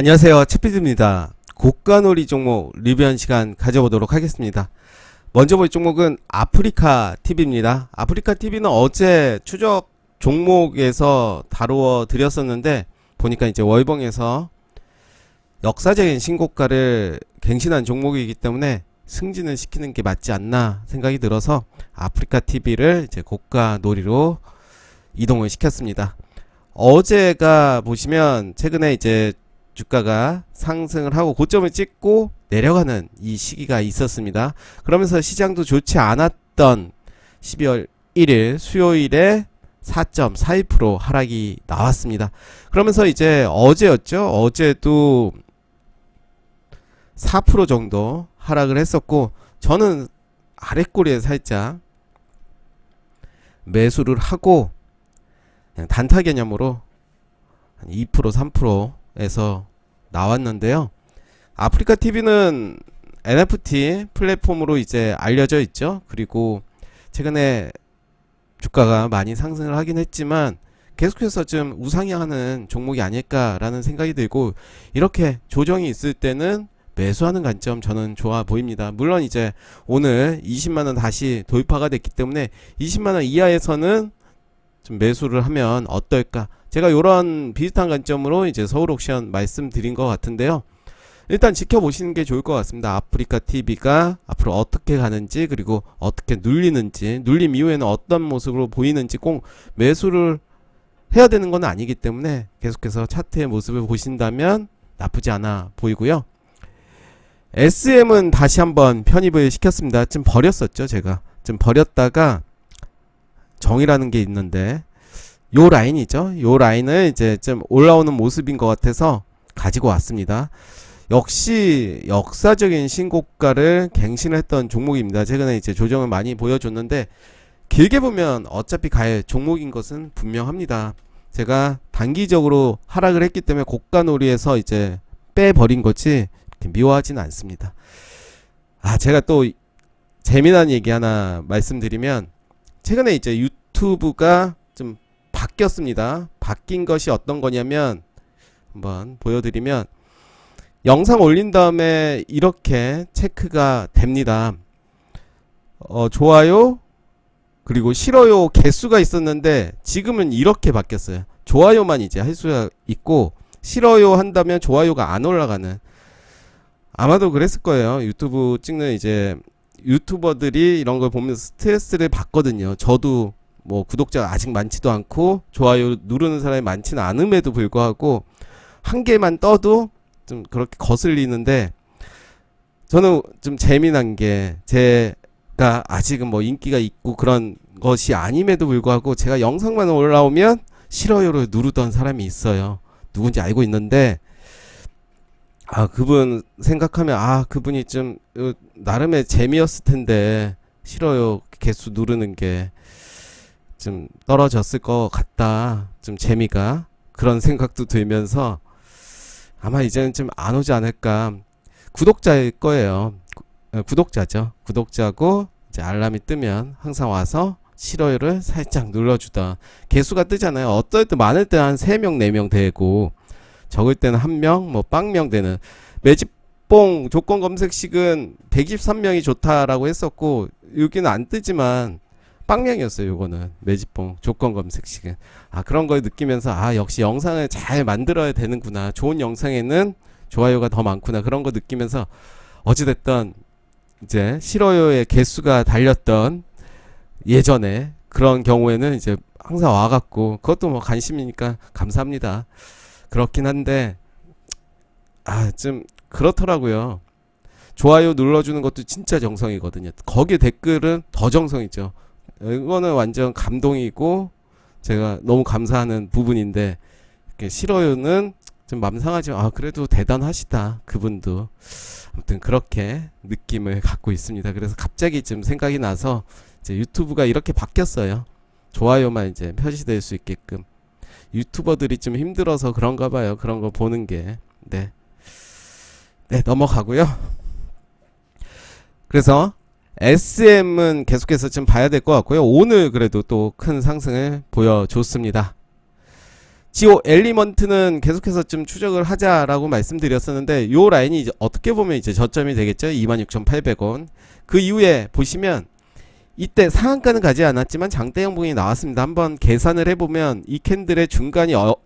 안녕하세요. 채피드입니다. 고가놀이 종목 리뷰한 시간 가져보도록 하겠습니다. 먼저 볼 종목은 아프리카 TV입니다. 아프리카 TV는 어제 추적 종목에서 다루어 드렸었는데 보니까 이제 월봉에서 역사적인 신고가를 갱신한 종목이기 때문에 승진을 시키는 게 맞지 않나 생각이 들어서 아프리카 TV를 이제 고가 놀이로 이동을 시켰습니다. 어제가 보시면 최근에 이제 주가가 상승을 하고 고점을 찍고 내려가는 이 시기가 있었습니다. 그러면서 시장도 좋지 않았던 12월 1일 수요일에 4.41% 하락이 나왔습니다. 그러면서 이제 어제였죠. 어제도 4% 정도 하락을 했었고 저는 아래꼬리에 살짝 매수를 하고 그냥 단타 개념으로 한 2% 3% 에서 나왔는데요. 아프리카 TV는 NFT 플랫폼으로 이제 알려져 있죠. 그리고 최근에 주가가 많이 상승을 하긴 했지만 계속해서 좀 우상향하는 종목이 아닐까라는 생각이 들고 이렇게 조정이 있을 때는 매수하는 관점 저는 좋아 보입니다. 물론 이제 오늘 20만 원 다시 돌파가 됐기 때문에 20만 원 이하에서는 좀 매수를 하면 어떨까? 제가 이런 비슷한 관점으로 이제 서울 옥션 말씀드린 것 같은데요. 일단 지켜보시는 게 좋을 것 같습니다. 아프리카 TV가 앞으로 어떻게 가는지 그리고 어떻게 눌리는지 눌림 이후에는 어떤 모습으로 보이는지 꼭 매수를 해야 되는 건 아니기 때문에 계속해서 차트의 모습을 보신다면 나쁘지 않아 보이고요. SM은 다시 한번 편입을 시켰습니다. 좀 버렸었죠, 제가. 좀 버렸다가 정이라는 게 있는데 요 라인이죠. 요 라인을 이제 좀 올라오는 모습인 것 같아서 가지고 왔습니다. 역시 역사적인 신고가를 갱신했던 종목입니다. 최근에 이제 조정을 많이 보여줬는데 길게 보면 어차피 갈 종목인 것은 분명합니다. 제가 단기적으로 하락을 했기 때문에 고가 놀이에서 이제 빼버린 거지 미워하지는 않습니다. 아 제가 또 재미난 얘기 하나 말씀드리면 최근에 이제 유튜브가 좀 바뀌었습니다. 바뀐 것이 어떤 거냐면 한번 보여드리면 영상 올린 다음에 이렇게 체크가 됩니다. 어, 좋아요 그리고 싫어요 개수가 있었는데 지금은 이렇게 바뀌었어요. 좋아요만 이제 할 수가 있고 싫어요 한다면 좋아요가 안 올라가는 아마도 그랬을 거예요. 유튜브 찍는 이제 유튜버들이 이런 걸 보면서 스트레스를 받거든요. 저도 뭐 구독자가 아직 많지도 않고 좋아요 누르는 사람이 많지는 않음에도 불구하고 한 개만 떠도 좀 그렇게 거슬리는데 저는 좀 재미난 게 제가 아직은 뭐 인기가 있고 그런 것이 아님에도 불구하고 제가 영상만 올라오면 싫어요를 누르던 사람이 있어요. 누군지 알고 있는데 아 그분 생각하면 아 그분이 좀 어, 나름의 재미였을 텐데 싫어요. 개수 누르는 게 좀 떨어졌을 것 같다. 좀 재미가 그런 생각도 들면서 아마 이제는 좀 안 오지 않을까. 구독자일 거예요. 구- 어, 구독자죠. 구독자고 이제 알람이 뜨면 항상 와서 싫어요를 살짝 눌러주던 개수가 뜨잖아요. 어떨 때 많을 때한 3명 4명 되고 적을 때는 한 명, 뭐 빵명 되는 매집봉 조건 검색식은 123명이 좋다라고 했었고 여기는 안 뜨지만 빵명이었어요. 요거는 매집봉 조건 검색식은 아 그런 걸 느끼면서 아 역시 영상을 잘 만들어야 되는구나. 좋은 영상에는 좋아요가 더 많구나. 그런 거 느끼면서 어찌됐든 이제 싫어요의 개수가 달렸던 예전에 그런 경우에는 이제 항상 와갖고 그것도 뭐 관심이니까 감사합니다. 그렇긴 한데 아 좀 그렇더라고요. 좋아요 눌러주는 것도 진짜 정성이거든요. 거기에 댓글은 더 정성이죠. 이거는 완전 감동이고 제가 너무 감사하는 부분인데 싫어요는 좀 맘 상하지만 아 그래도 대단하시다 그분도 아무튼 그렇게 느낌을 갖고 있습니다. 그래서 갑자기 좀 생각이 나서 이제 유튜브가 이렇게 바뀌었어요. 좋아요만 이제 표시될 수 있게끔 유튜버들이 좀 힘들어서 그런가 봐요. 그런 거 보는 게. 네. 네, 넘어가고요. 그래서 SM은 계속해서 좀 봐야 될 것 같고요. 오늘 그래도 또 큰 상승을 보여줬습니다. 지오 엘리먼트는 계속해서 좀 추적을 하자라고 말씀드렸었는데 요 라인이 이제 어떻게 보면 이제 저점이 되겠죠. 26,800원. 그 이후에 보시면 이때 상한가는 가지 않았지만 장대 양봉이 나왔습니다. 한번 계산을 해보면 이 캔들의 중간이 어,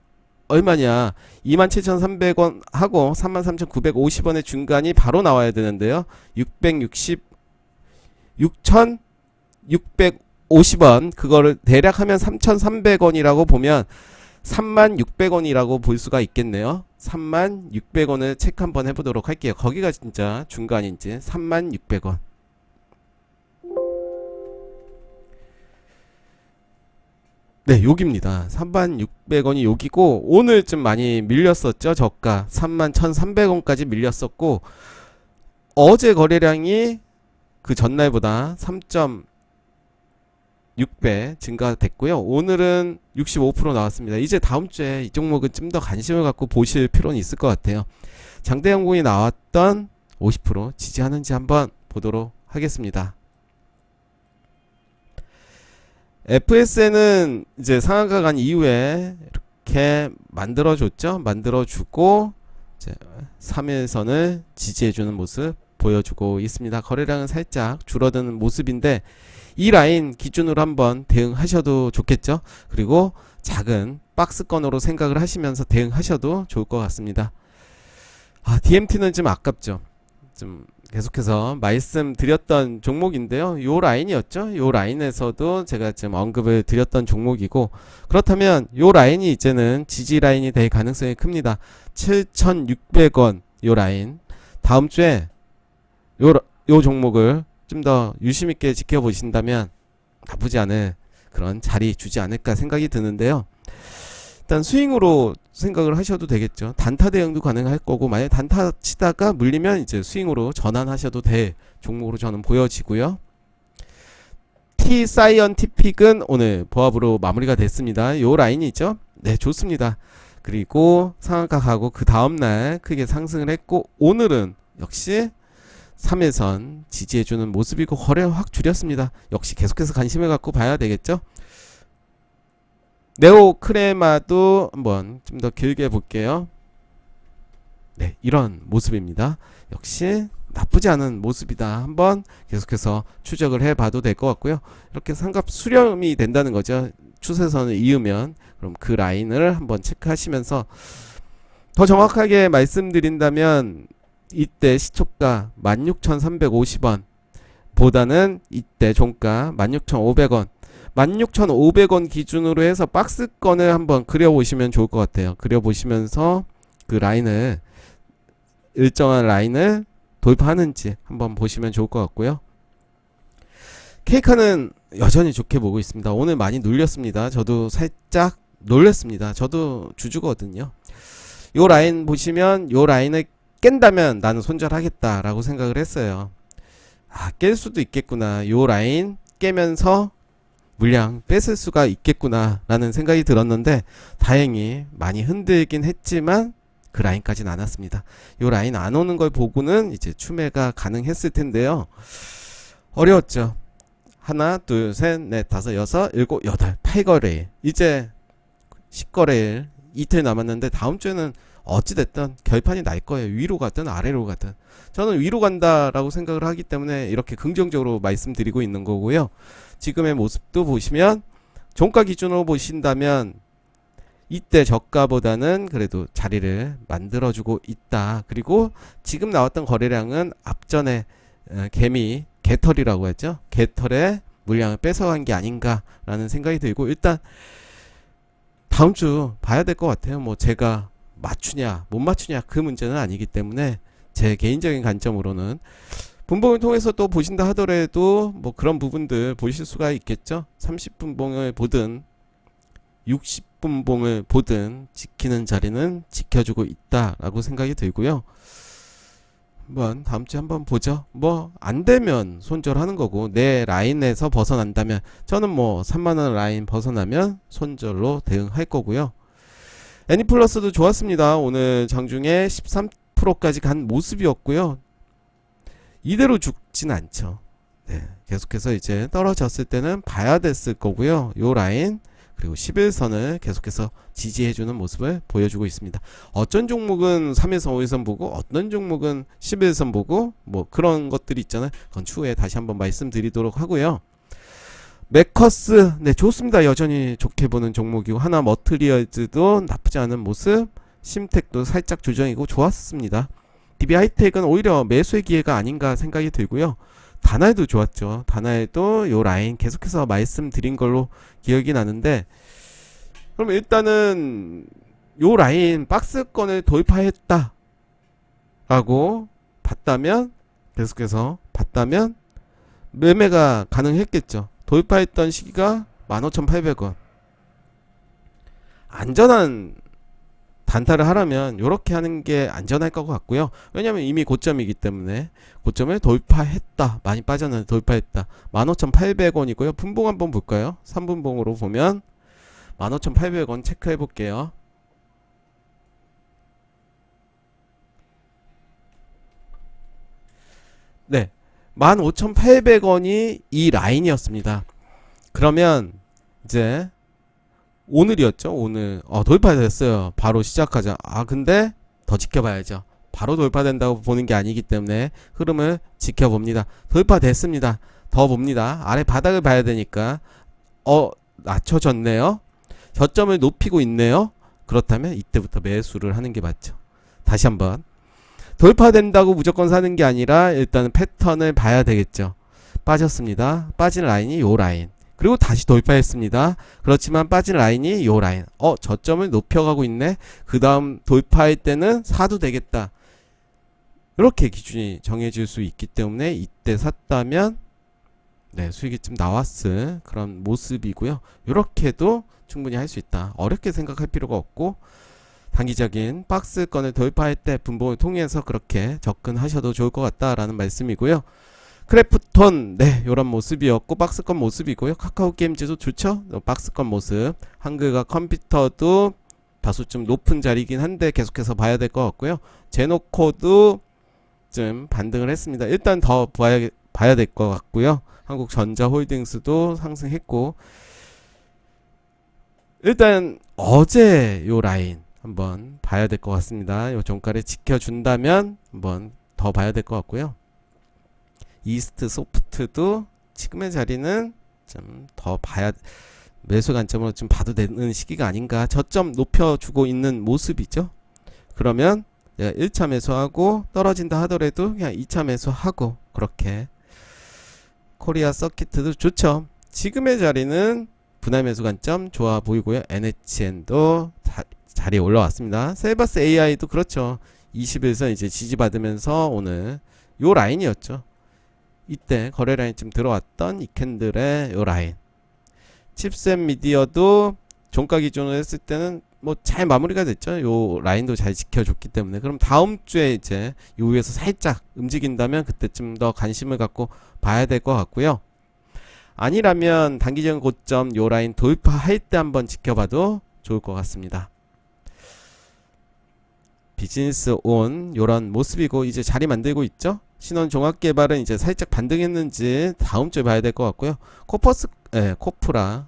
얼마냐? 27,300원 하고 33,950원의 중간이 바로 나와야 되는데요. 660 6,650원. 그거를 대략 하면 3,300원이라고 보면 36,600원이라고 볼 수가 있겠네요. 36,600원을 체크 한번 해보도록 할게요. 거기가 진짜 중간인지 36,600원 네, 여기입니다. 36,600원이 여기고 오늘 좀 많이 밀렸었죠. 저가 31,300원까지 밀렸었고 어제 거래량이 그 전날보다 3.6배 증가됐고요. 오늘은 65% 나왔습니다. 이제 다음 주에 이 종목은 좀 더 관심을 갖고 보실 필요는 있을 것 같아요. 장대 연공이 나왔던 50% 지지하는지 한번 보도록 하겠습니다. FSN은 이제 상한가 간 이후에 이렇게 만들어줬죠. 만들어주고 이제 3일선을 지지해주는 모습 보여주고 있습니다. 거래량은 살짝 줄어드는 모습인데 이 라인 기준으로 한번 대응하셔도 좋겠죠. 그리고 작은 박스권으로 생각을 하시면서 대응하셔도 좋을 것 같습니다. 아, DMT는 좀 아깝죠. 좀 계속해서 말씀드렸던 종목인데요. 요 라인이었죠. 요 라인에서도 제가 지금 언급을 드렸던 종목이고 그렇다면 요 라인이 이제는 지지 라인이 될 가능성이 큽니다. 7,600원 요 라인 다음 주에 요, 라- 요 종목을 좀 더 유심 있게 지켜보신다면 나쁘지 않은 그런 자리 주지 않을까 생각이 드는데요. 일단 스윙으로 생각을 하셔도 되겠죠. 단타 대응도 가능할 거고 만약 단타 치다가 물리면 이제 스윙으로 전환하셔도 될 종목으로 저는 보여지고요. T 사이언 티픽은 오늘 보합으로 마무리가 됐습니다. 요 라인이 있죠? 네, 좋습니다. 그리고 상한가 가고 그 다음 날 크게 상승을 했고 오늘은 역시 3일선 지지해주는 모습이고 거래 확 줄였습니다. 역시 계속해서 관심을 갖고 봐야 되겠죠? 네오 크레마도 한번 좀 더 길게 볼게요. 네, 이런 모습입니다. 역시 나쁘지 않은 모습이다. 한번 계속해서 추적을 해봐도 될 것 같고요. 이렇게 상갑 수렴이 된다는 거죠. 추세선을 이으면 그럼 그 라인을 한번 체크하시면서 더 정확하게 말씀드린다면 이때 시초가 16,350원 보다는 이때 종가 16,500원 16,500원 기준으로 해서 박스권을 한번 그려보시면 좋을 것 같아요. 그려보시면서 그 라인을 일정한 라인을 돌파하는지 한번 보시면 좋을 것 같고요. 케이카는 여전히 좋게 보고 있습니다. 오늘 많이 눌렸습니다. 저도 살짝 놀랬습니다. 저도 주주거든요. 요 라인 보시면 요 라인을 깬다면 나는 손절하겠다라고 생각을 했어요. 아, 깰 수도 있겠구나. 요 라인 깨면서 물량 뺏을 수가 있겠구나라는 생각이 들었는데 다행히 많이 흔들긴 했지만 그 라인까지는 안 왔습니다. 요 라인 안 오는 걸 보고는 이제 추매가 가능했을 텐데요. 어려웠죠. 하나, 둘, 셋, 넷, 다섯, 여섯, 일곱, 여덟, 팔 거래일. 이제 10거래일 이틀 남았는데 다음 주에는 어찌됐든 결판이 날 거예요. 위로 가든 아래로 가든. 저는 위로 간다라고 생각을 하기 때문에 이렇게 긍정적으로 말씀드리고 있는 거고요. 지금의 모습도 보시면 종가 기준으로 보신다면 이때 저가보다는 그래도 자리를 만들어주고 있다. 그리고 지금 나왔던 거래량은 앞전에 어, 개미 개털이라고 했죠. 개털의 물량을 뺏어간 게 아닌가라는 생각이 들고 일단 다음 주 봐야 될 것 같아요. 뭐 제가 맞추냐 못 맞추냐 그 문제는 아니기 때문에 제 개인적인 관점으로는 분봉을 통해서 또 보신다 하더라도 뭐 그런 부분들 보실 수가 있겠죠. 30분 봉을 보든 60분 봉을 보든 지키는 자리는 지켜주고 있다라고 생각이 들고요. 한번 다음 주에 한번 보죠. 뭐 안 되면 손절하는 거고 내 라인에서 벗어난다면 저는 뭐 3만 원 라인 벗어나면 손절로 대응할 거고요. 애니플러스도 좋았습니다. 오늘 장중에 13%까지 간 모습이었고요. 이대로 죽진 않죠. 네, 계속해서 이제 떨어졌을 때는 봐야 됐을 거고요. 요 라인 그리고 11선을 계속해서 지지해주는 모습을 보여주고 있습니다. 어떤 종목은 3에서 5에선 보고 어떤 종목은 11선 보고 뭐 그런 것들이 있잖아요. 그건 추후에 다시 한번 말씀드리도록 하고요. 메커스 네 좋습니다. 여전히 좋게 보는 종목이고 하나 머트리얼즈도 나쁘지 않은 모습. 심텍도 살짝 조정이고 좋았습니다. DB 하이텍은 오히려 매수의 기회가 아닌가 생각이 들고요. 다나에도 좋았죠. 다나에도 요 라인 계속해서 말씀드린 걸로 기억이 나는데 그럼 일단은 요 라인 박스권을 돌파했다 라고 봤다면 계속해서 봤다면 매매가 가능했겠죠. 돌파했던 시기가 15,800원. 안전한 단타를 하려면 이렇게 하는 게 안전할 것 같고요. 왜냐하면 이미 고점이기 때문에 고점을 돌파했다. 많이 빠졌는데 돌파했다. 15,800원이고요. 분봉 한번 볼까요? 3분봉으로 보면 15,800원 체크해 볼게요. 네. 15,800원이 이 라인이었습니다. 그러면 이제 오늘이었죠. 오늘 어, 돌파 됐어요. 바로 시작하자. 아 근데 더 지켜봐야죠. 바로 돌파된다고 보는 게 아니기 때문에 흐름을 지켜봅니다. 돌파됐습니다. 더 봅니다. 아래 바닥을 봐야 되니까 어 낮춰졌네요. 저점을 높이고 있네요. 그렇다면 이때부터 매수를 하는 게 맞죠. 다시 한번 돌파된다고 무조건 사는 게 아니라 일단은 패턴을 봐야 되겠죠. 빠졌습니다. 빠진 라인이 요 라인. 그리고 다시 돌파했습니다. 그렇지만 빠진 라인이 요 라인. 어, 저점을 높여가고 있네. 그 다음 돌파할 때는 사도 되겠다. 이렇게 기준이 정해질 수 있기 때문에 이때 샀다면 네, 수익이 좀 나왔을 그런 모습이고요. 이렇게도 충분히 할 수 있다. 어렵게 생각할 필요가 없고 단기적인 박스권을 돌파할 때 분봉을 통해서 그렇게 접근하셔도 좋을 것 같다라는 말씀이고요. 크래프톤 네 요런 모습이었고 박스권 모습이고요. 카카오 게임즈도 좋죠? 어, 박스권 모습. 한글과 컴퓨터도 다소 좀 높은 자리긴 한데 계속해서 봐야 될 것 같고요. 제노코도 좀 반등을 했습니다. 일단 더 봐야, 봐야 될 것 같고요. 한국전자홀딩스도 상승했고. 일단 어제 요 라인 한번 봐야 될 것 같습니다. 요 종가를 지켜준다면 한번 더 봐야 될 것 같고요. 이스트 소프트도 지금의 자리는 좀 더 봐야 매수 관점으로 좀 봐도 되는 시기가 아닌가 저점 높여주고 있는 모습이죠. 그러면 내가 1차 매수하고 떨어진다 하더라도 그냥 2차 매수하고 그렇게 코리아 서킷도 좋죠. 지금의 자리는 분할 매수 관점 좋아 보이고요. NHN도 자, 자리에 올라왔습니다. 셀바스 AI도 그렇죠. 20일선 이제 지지받으면서 오늘 요 라인이었죠. 이때 거래 라인 좀 들어왔던 이 캔들의 요 라인. 칩셋 미디어도 종가 기준으로 했을 때는 뭐 잘 마무리가 됐죠. 요 라인도 잘 지켜줬기 때문에. 그럼 다음 주에 이제 요 위에서 살짝 움직인다면 그때쯤 더 관심을 갖고 봐야 될 것 같고요 아니라면 단기적인 고점 요 라인 돌파할 때 한번 지켜봐도 좋을 것 같습니다 비즈니스 온 요런 모습이고 이제 자리 만들고 있죠 신원 종합 개발은 이제 살짝 반등했는지 다음 주에 봐야 될 것 같고요. 코퍼스 예, 코프라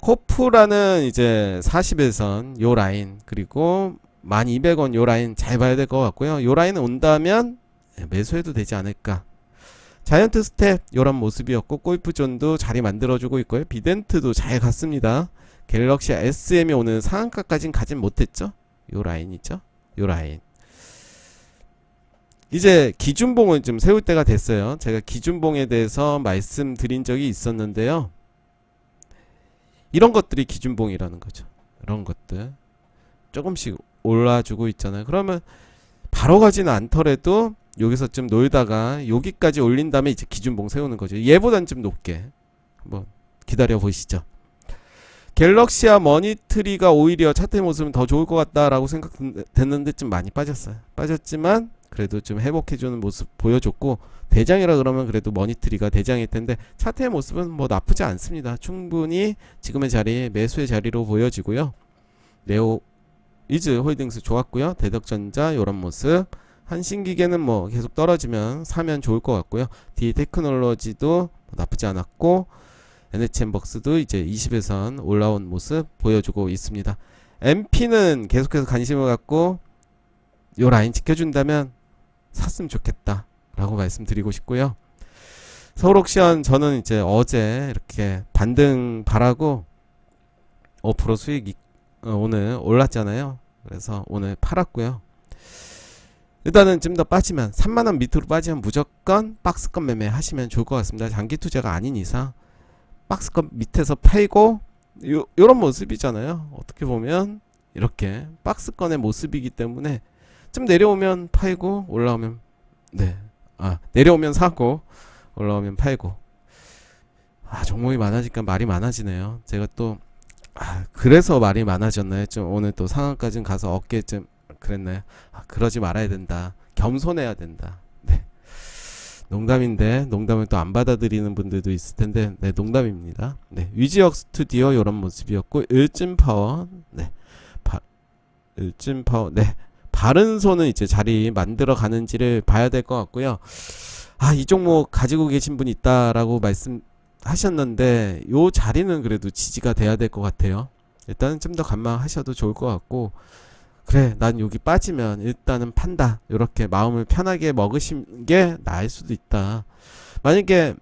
코프라는 이제 41선 요 라인 그리고 1200원 요 라인 잘 봐야 될 것 같고요. 요 라인 온다면 예, 매수해도 되지 않을까. 자이언트 스텝 요런 모습이었고 골프존도 자리 만들어주고 있고요. 비덴트도 잘 갔습니다. 갤럭시 SM이 오늘 상한가까진 가진 못했죠. 요 라인이죠. 요 라인. 이제 기준봉을 좀 세울 때가 됐어요. 제가 기준봉에 대해서 말씀드린 적이 있었는데요. 이런 것들이 기준봉이라는 거죠. 이런 것들. 조금씩 올라주고 있잖아요. 그러면 바로 가지는 않더라도 여기서 좀 놀다가 여기까지 올린 다음에 이제 기준봉 세우는 거죠. 얘보단 좀 높게. 한번 기다려 보시죠. 갤럭시와 머니트리가 오히려 차트의 모습은 더 좋을 것 같다라고 생각됐는데 좀 많이 빠졌어요. 빠졌지만 그래도 좀 회복해주는 모습 보여줬고 대장이라 그러면 그래도 머니트리가 대장일 텐데 차트의 모습은 뭐 나쁘지 않습니다. 충분히 지금의 자리 매수의 자리로 보여지고요. 네오 이즈 홀딩스 좋았고요. 대덕전자 요런 모습 한신기계는 뭐 계속 떨어지면 사면 좋을 것 같고요. D 테크놀로지도 나쁘지 않았고 NHN벅스도 이제 20에선 올라온 모습 보여주고 있습니다. MP는 계속해서 관심을 갖고 요 라인 지켜준다면 샀으면 좋겠다 라고 말씀드리고 싶고요. 서울옥션 저는 이제 어제 이렇게 반등 바라고 5% 수익 이- 어, 오늘 올랐잖아요. 그래서 오늘 팔았고요. 일단은 좀 더 빠지면 3만원 밑으로 빠지면 무조건 박스권 매매 하시면 좋을 것 같습니다. 장기 투자가 아닌 이상 박스권 밑에서 팔고 요, 요런 모습이잖아요. 어떻게 보면 이렇게 박스권의 모습이기 때문에 좀 내려오면 팔고 올라오면 네. 아, 내려오면 사고 올라오면 팔고 아, 종목이 많아지니까 말이 많아지네요. 제가 또 아, 그래서 말이 많아졌나요? 좀 오늘 또 상황까지 가서 어깨 좀 그랬나요? 아, 그러지 말아야 된다. 겸손해야 된다. 네. 농담인데 농담을 또 안 받아들이는 분들도 있을 텐데 네 농담입니다. 네 위지역 스튜디오 이런 모습이었고 일진 파워 네 바, 일진 파워 네 바른 손은 이제 자리 만들어 가는지를 봐야 될 것 같고요. 아 이 종목 가지고 계신 분 있다라고 말씀하셨는데 요 자리는 그래도 지지가 돼야 될 것 같아요. 일단은 좀 더 관망하셔도 좋을 것 같고 그래 난 여기 빠지면 일단은 판다. 이렇게 마음을 편하게 먹으신 게 나을 수도 있다. 만약에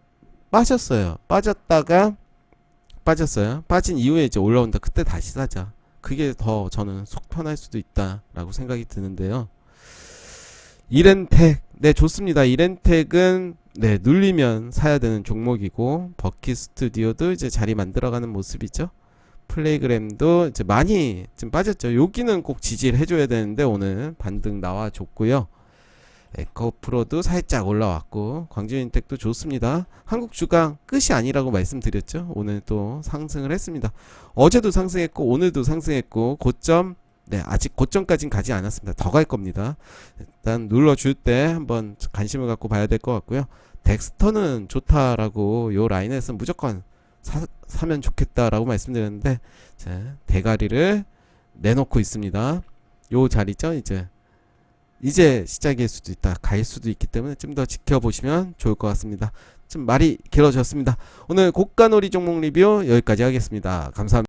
빠졌어요. 빠졌다가 빠졌어요. 빠진 이후에 이제 올라온다. 그때 다시 사자. 그게 더 저는 속 편할 수도 있다라고 생각이 드는데요. 이렌텍. 네 좋습니다. 이렌텍은 네 눌리면 사야 되는 종목이고 버키 스튜디오도 이제 자리 만들어가는 모습이죠 플레이그램도 이제 많이 좀 빠졌죠. 여기는 꼭 지지를 해줘야 되는데 오늘 반등 나와줬고요. 에코프로도 살짝 올라왔고 광주인텍도 좋습니다. 한국주가 끝이 아니라고 말씀드렸죠. 오늘 또 상승을 했습니다. 어제도 상승했고 오늘도 상승했고 고점 네 아직 고점까지는 가지 않았습니다. 더 갈 겁니다. 일단 눌러줄 때 한번 관심을 갖고 봐야 될 것 같고요. 덱스터는 좋다라고 요 라인에서 무조건 사, 사면 좋겠다라고 말씀드렸는데 자, 대가리를 내놓고 있습니다. 요 자리죠 이제 이제 시작일 수도 있다 갈 수도 있기 때문에 좀 더 지켜보시면 좋을 것 같습니다. 좀 말이 길어졌습니다. 오늘 고가놀이 종목 리뷰 여기까지 하겠습니다. 감사합니다.